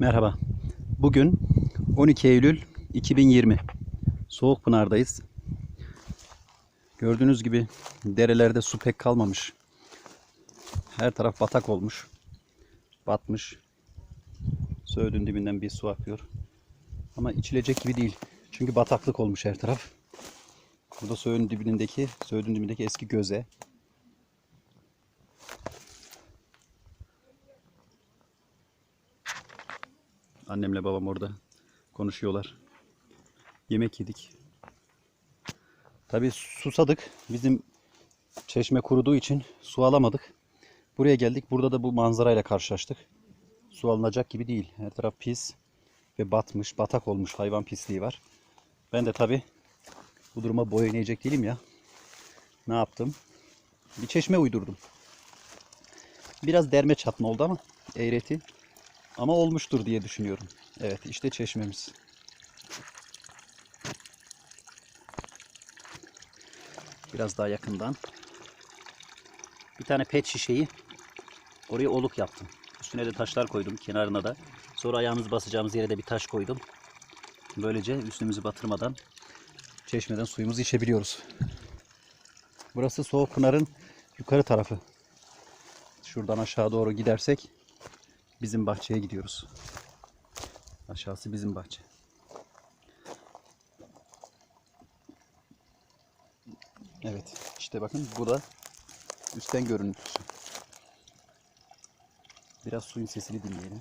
Merhaba. Bugün 12 Eylül 2020. Soğukpınar'dayız. Gördüğünüz gibi derelerde su pek kalmamış. Her taraf batak olmuş. Batmış. Söğüdün dibinden bir su akıyor. Ama içilecek gibi değil. Çünkü bataklık olmuş her taraf. Burada Söğüdün dibindeki, Söğüdün dibindeki eski göze. Annemle babam orada konuşuyorlar. Yemek yedik. Tabii susadık. Bizim çeşme kuruduğu için su alamadık. Buraya geldik. Burada da bu manzarayla karşılaştık. Su alınacak gibi değil. Her taraf pis ve batmış, batak olmuş. Hayvan pisliği var. Ben de tabii bu duruma boyun eğecek değilim ya. Ne yaptım? Bir çeşme uydurdum. Biraz derme çatma oldu ama eğreti ama olmuştur diye düşünüyorum. Evet işte çeşmemiz. Biraz daha yakından. Bir tane pet şişeyi oraya oluk yaptım. Üstüne de taşlar koydum kenarına da. Sonra ayağımızı basacağımız yere de bir taş koydum. Böylece üstümüzü batırmadan çeşmeden suyumuzu içebiliyoruz. Burası Soğukpınar'ın yukarı tarafı. Şuradan aşağı doğru gidersek bizim bahçeye gidiyoruz. Aşağısı bizim bahçe. Evet, işte bakın bu da üstten görüntüsü. Biraz suyun sesini dinleyelim.